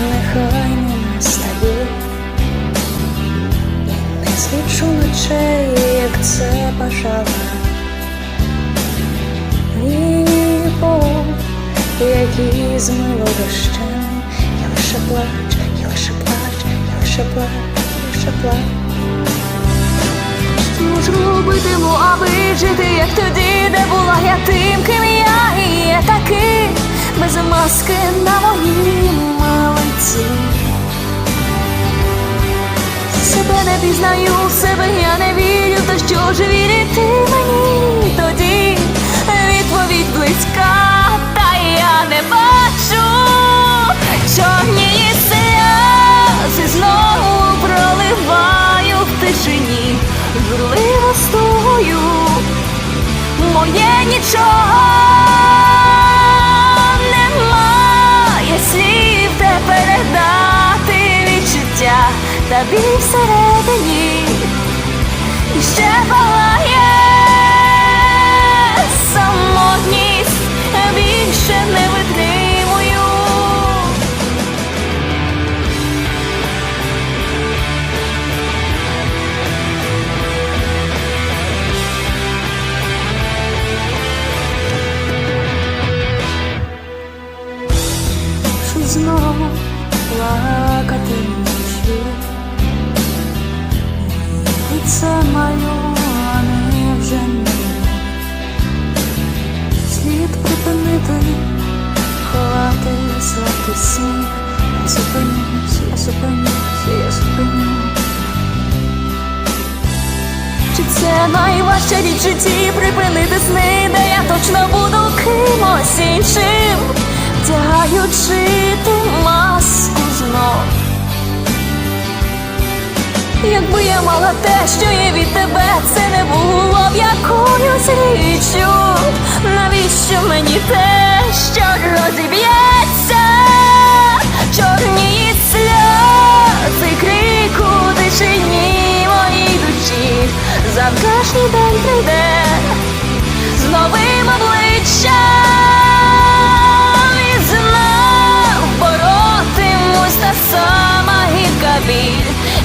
нехай не настає, і не свічу ночей, як це бажала. Небо, які змило дощем, я лише плач, я лише плач, я лише плач, я лише плач. Що ж робитиму, аби жити, як тоді, де була я тим, ким я і є такий, без маски на моїй малиці. Себе не пізнаю, себе я не вірю, то що ж вірити мені тоді? Відповідь близька, біль всередині. І ще палає І це маю, а не вже не. Слід припинити ховати сладкий сніг. Я зупинюсь, я зупинюсь, я зупинюсь Чи це найважча річ в житті? Припинити сни, де я точно буду кимось іншим, вдягаючи ту маску Якби те, що є від тебе, це не було б якоюсь річчю. Навіщо мені те, що розіб'ється? Чорні сльози крику тишині моїй душі. Завтрашній день прийде з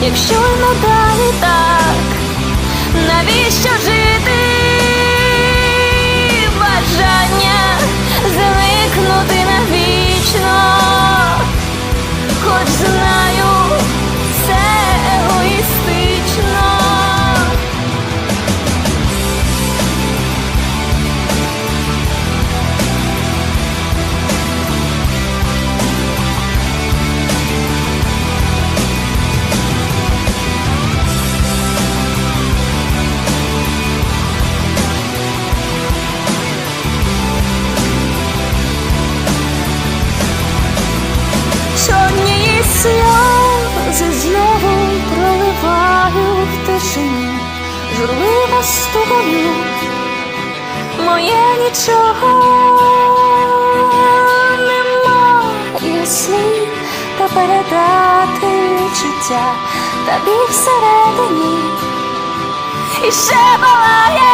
якщо й надалі так, навіщо журливо стою, моє нічого немає слів та передати відчуття та біль всередині. І ще палає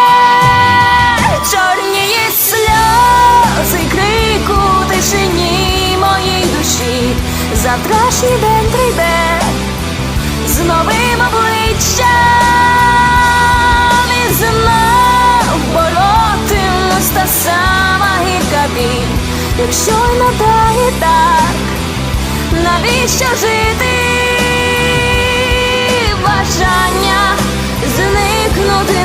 чорні сльози крику тишині моїй душі. Завтрашній день якщо й надалі так, навіщо жити? Бажання зникнути.